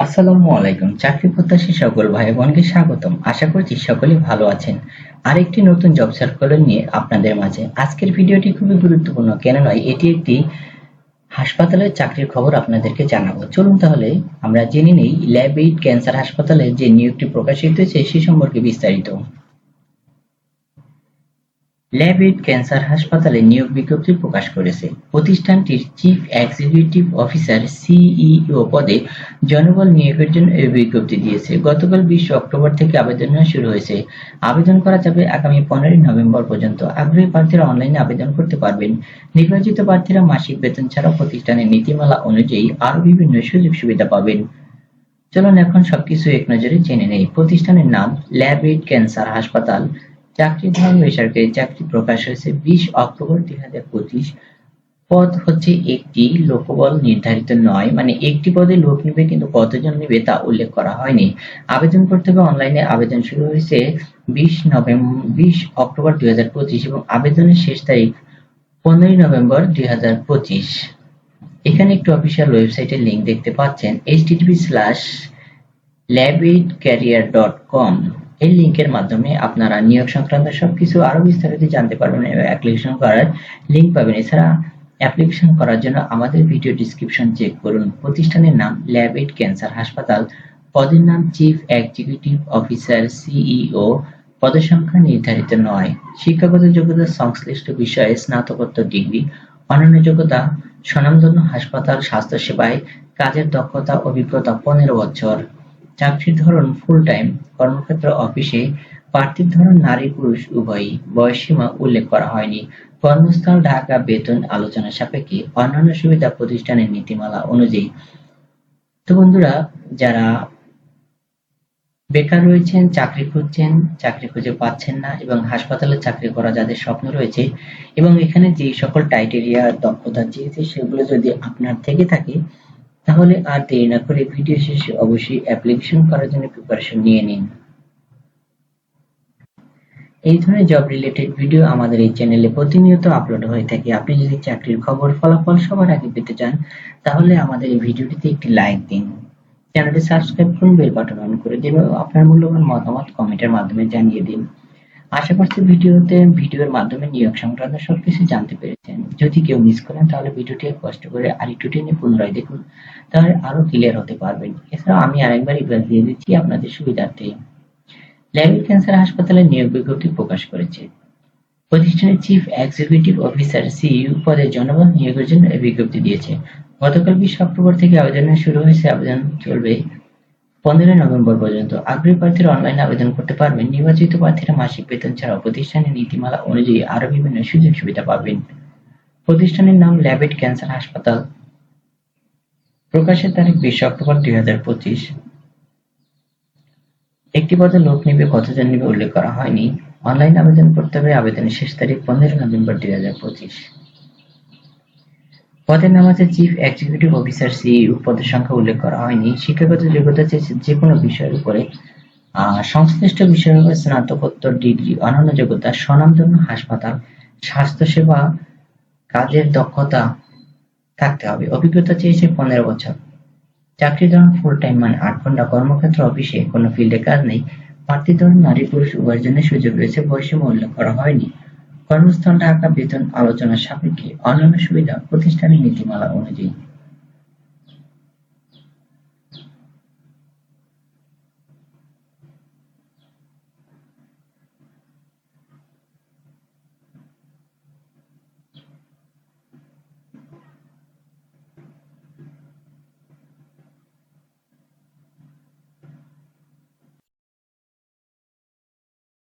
আসসালামু আলাইকুম। চাকরি প্রত্যাশী সকল ভাই বোনকে স্বাগতম। আশা করছি সকলে ভালো আছেন। আরেকটি নতুন জব সার্কুলার নিয়ে আপনাদের মাঝে। আজকের ভিডিওটি খুবই গুরুত্বপূর্ণ কেন নয় এটি একটি হাসপাতালের চাকরির খবর আপনাদেরকে জানাব। চলুন তাহলে আমরা জেনে নেই, ল্যাব এইড ক্যান্সার হাসপাতালে যে নিয়োগটি প্রকাশিত হয়েছে সে সম্পর্কে বিস্তারিত। ল্যাব এইড ক্যান্সার হাসপাতালে নিয়োগ বিজ্ঞপ্তি প্রকাশ করেছে। প্রতিষ্ঠানটির চিফ এক্সিকিউটিভ অফিসার সিইও পদে জনবল নিয়োগের জন্য এই বিজ্ঞপ্তি দিয়েছে। গতকাল বিশ অক্টোবর থেকে আবেদন শুরু হয়েছে। আবেদন করা যাবে আগামী পনেরোই নভেম্বর পর্যন্ত। আগ্রহী প্রার্থীরা অনলাইনে আবেদন করতে পারবেন। নির্বাচিত প্রার্থীরা মাসিক বেতন ছাড়াও প্রতিষ্ঠানের নীতিমালা অনুযায়ী আরও বিভিন্ন সুযোগ সুবিধা পাবেন। চলুন এখন সবকিছু এক নজরে জেনে নেই। প্রতিষ্ঠানের নাম ল্যাব এইড ক্যান্সার হাসপাতাল। চাকরির ধরন বেসরকারি চাকরি প্রকাশ হয়েছে বিশ অক্টোবর দুই হাজার পঁচিশ। পদ হচ্ছে একটি লোকবল নির্ধারিত নয় মানে একটি পদে লোক নিবে কিন্তু কতজন নিবে তা উল্লেখ করা হয়নি। আবেদন করতে হবে অনলাইনে। আবেদন শুরু হয়েছে বিশ নভেম্বর বিশ অক্টোবর দুই হাজার পঁচিশ এবং আবেদনের শেষ তারিখ পনেরোই নভেম্বর দুই হাজার পঁচিশ। এখানে একটু অফিসিয়াল ওয়েবসাইটের লিঙ্ক দেখতে পাচ্ছেন HTTP slash career dot com এই লিংকের মাধ্যমে আপনারা নিয়োগ সংক্রান্ত সবকিছু আরও বিস্তারিত জানতে পারবেন এবং অ্যাপ্লিকেশন করার লিংক পাবেন। এছাড়া অ্যাপ্লিকেশন করার জন্য আমাদের ভিডিও ডিসক্রিপশন চেক করুন। প্রতিষ্ঠানের নাম ল্যাব এইড ক্যান্সার হাসপাতাল। পদের নাম চিফ এক্সিকিউটিভ অফিসার সিইও পদসংখ্যা নির্ধারিত নয়। শিক্ষাগত যোগ্যতা সংশ্লিষ্ট বিষয়ে স্নাতকোত্তর ডিগ্রি। অন্যান্য যোগ্যতা স্বনামধন্য হাসপাতাল স্বাস্থ্যসেবায়। কাজের দক্ষতা, অভিজ্ঞতা পনেরো বছর। চাকরির ধরন ফুল টাইম কর্মক্ষেত্র অফিসে প্রার্থীর ধরন নারী পুরুষ উভয়ই। বয়সসীমা উল্লেখ করা হয়নি। কর্মস্থল, ঢাকা, বেতন আলোচনা সাপেক্ষে অন্যান্য সুবিধা প্রতিষ্ঠানের নীতিমালা অনুযায়ী। তো বন্ধুরা, যারা বেকার রয়েছেন, চাকরি খুঁজছেন, চাকরি খুঁজে পাচ্ছেন না এবং হাসপাতালে চাকরি করা যাদের স্বপ্ন রয়েছে এবং এখানে যে সকল টাইটেরিয়া দক্ষতা চেয়েছে সেগুলো যদি আপনার থেকে থাকে তাহলে আর দেরি না করে ভিডিও শেষে অবশ্যই অ্যাপ্লিকেশন করার জন্য প্রিপারেশন নিয়ে নিন। এই ধরনের জব রিলেটেড ভিডিও আমাদের এই চ্যানেলে প্রতিনিয়ত আপলোড হয়ে থাকে। আপনি যদি চাকরির খবর, ফলাফল সবার আগে পেতে চান, তাহলে আমাদের এই ভিডিওটিতে একটি লাইক দিন। চ্যানেলটি সাবস্ক্রাইব করুন বেল বাটন অন করে দিন আপনার মূল্যবান মতামত কমেন্টের মাধ্যমে জানিয়ে দিন। আশা করছি ভিডিওতে ভিডিওর মাধ্যমে নিয়োগ সংক্রান্ত সবকিছু জানতে পেরেছেন। যদি কেউ মিস করেন, তাহলে ভিডিওটি কষ্ট করে আরেকটু টেনে পুনরায় দেখুন, তাহলে আরও ক্লিয়ার হতে পারবেন। এছাড়াও আমি আরেকবার এগুলো দিয়ে দিচ্ছি আপনাদের সুবিধার্থে। ল্যাবেল ক্যান্সার হাসপাতালে নিয়োগ বিজ্ঞপ্তি প্রকাশ করেছে। প্রতিষ্ঠানের চিফ এক্সিকিউটিভ অফিসার সিইউ পদে জনবল নিয়োগের জন্য বিজ্ঞপ্তি দিয়েছে। গতকাল বিশ অক্টোবর থেকে আবেদন শুরু হয়েছে, আবেদন চলবে। পনেরোই নভেম্বর পর্যন্ত আগ্রহী প্রার্থীরা অনলাইনে আবেদন করতে পারবেন। নির্বাচিত প্রার্থীরা মাসিক বেতন ছাড়াও প্রতিষ্ঠানের নীতিমালা অনুযায়ী আরও বিভিন্ন সুযোগ সুবিধা পাবেন। প্রতিষ্ঠানের নাম ল্যাবেট ক্যান্সার হাসপাতাল। প্রকাশের তারিখ বিশ অক্টোবর দুই হাজার পঁচিশ। একটি পদে লোক নিবে, কতজন নিবে উল্লেখ করা হয়নি। অনলাইন আবেদন করতে হবে। আবেদনের শেষ তারিখ পনেরো নভেম্বর দুই হাজার পঁচিশ। পদের নাম আছে চিফ এক্সিকিউটিভ অফিসার সিইউ পদের সংখ্যা উল্লেখ করা হয়নি। শিক্ষাগত যোগ্যতা যে কোনো বিষয়ের উপরে। সংশ্লিষ্ট বিষয়ের উপরে স্নাতকোত্তর ডিগ্রি অন্যান্য যোগ্যতা, স্বনামধন্য হাসপাতাল, স্বাস্থ্যসেবা, কাজের দক্ষতা থাকতে হবে। অভিজ্ঞতা চেয়েছে পনেরো বছর। চাকরি ধরন ফুল টাইম মানে আট ঘণ্টা কর্মক্ষেত্র অফিসে কোনো ফিল্ডে কাজ নেই। প্রার্থী ধরন নারী পুরুষ উভয়ের জন্য সুযোগ রয়েছে বৈষম্য উল্লেখ করা হয়নি। কর্মস্থল ঢাকা বেতন আলোচনা সাপেক্ষে অন্যান্য সুবিধা প্রতিষ্ঠানের নীতিমালা অনুযায়ী